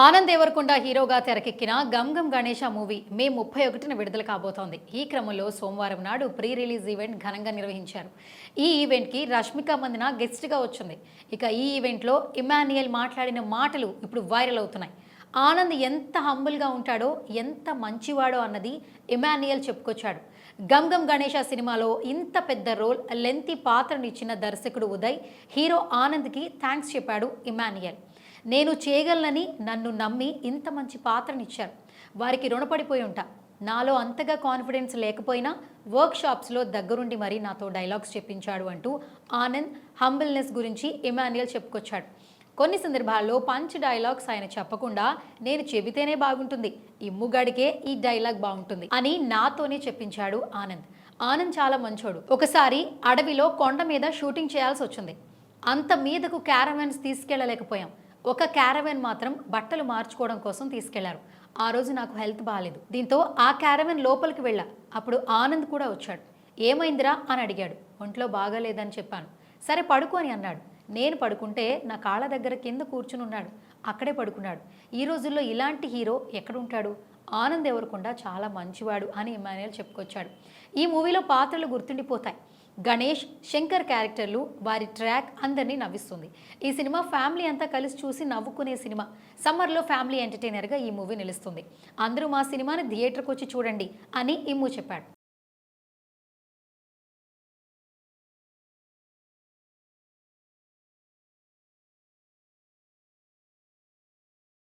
ఆనంద్ దేవరకొండ హీరోగా తెరకెక్కిన Gam Gam Ganesha movie May ముప్పై ఒకటిన విడుదల కాబోతోంది. ఈ క్రమంలో సోమవారం నాడు ప్రీ రిలీజ్ ఈవెంట్ ఘనంగా నిర్వహించారు. ఈ ఈవెంట్కి రష్మిక మందన గెస్ట్గా వచ్చింది. ఇక ఈ ఈవెంట్లో ఇమాన్యుయల్ మాట్లాడిన మాటలు ఇప్పుడు వైరల్ అవుతున్నాయి. ఆనంద్ ఎంత హంబుల్గా ఉంటాడో ఎంత మంచివాడో అన్నది ఇమాన్యుయల్ చెప్పుకొచ్చాడు. గమ్ గమ్ గణేష సినిమాలో ఇంత పెద్ద రోల్ లెంతి పాత్రనిచ్చిన దర్శకుడు ఉదయ్ హీరో ఆనంద్కి థ్యాంక్స్ చెప్పాడు ఇమాన్యుయల్. నేను చేయగలనని నన్ను నమ్మి ఇంత మంచి పాత్రనిచ్చారు. వారికి రుణపడిపోయి ఉంటా. నాలో అంతగా కాన్ఫిడెన్స్ లేకపోయినా వర్క్ షాప్స్లో దగ్గరుండి మరీ నాతో డైలాగ్స్ చెప్పించాడు అంటూ ఆనంద్ హంబుల్నెస్ గురించి ఇమాన్యుయల్ చెప్పుకొచ్చాడు. కొన్ని సందర్భాల్లో పంచ్ డైలాగ్స్ ఆయన చెప్పకుండా నేను చెబితేనే బాగుంటుంది. ఇమ్ముగాడికే ఈ డైలాగ్ బాగుంటుంది అని నాతోనే చెప్పించాడు ఆనంద్. ఆనంద్ చాలా మంచోడు. ఒకసారి అడవిలో కొండ మీద షూటింగ్ చేయాల్సి వచ్చింది అంత మీదకు క్యారవాన్స్ తీసుకెళ్ళలేకపోయాం ఒక క్యారవెన్ మాత్రం బట్టలు మార్చుకోవడం కోసం తీసుకెళ్ళారు. ఆ రోజు నాకు హెల్త్ బాగాలేదు దీంతో ఆ క్యారవెన్ లోపలికి వెళ్ళా. అప్పుడు ఆనంద్ కూడా వచ్చాడు. ఏమైందిరా? అని అడిగాడు. ఒంట్లో బాగాలేదని చెప్పాను. సరే పడుకో అని అన్నాడు. నేను పడుకుంటే నా కాళ్ళ దగ్గర కింద కూర్చుని ఉన్నాడు. అక్కడే పడుకున్నాడు. ఈ రోజుల్లో ఇలాంటి హీరో ఎక్కడుంటాడు? ఆనంద్ ఎవరకుండా చాలా మంచివాడు అని ఇమానుయల్ చెప్పుకొచ్చాడు. ఈ మూవీలో పాత్రలు గుర్తుండిపోతాయి. గణేష్ శంకర్ క్యారెక్టర్లు వారి ట్రాక్ అందరినీ నవ్విస్తుంది. ఈ సినిమా ఫ్యామిలీ అంతా కలిసి చూసి నవ్వుకునే సినిమా. సమ్మర్లో ఫ్యామిలీ ఎంటర్టైనర్గా ఈ మూవీ నిలుస్తుంది. అందరూ మా సినిమాని థియేటర్కి వచ్చి చూడండి అని ఇమ్ము చెప్పాడు.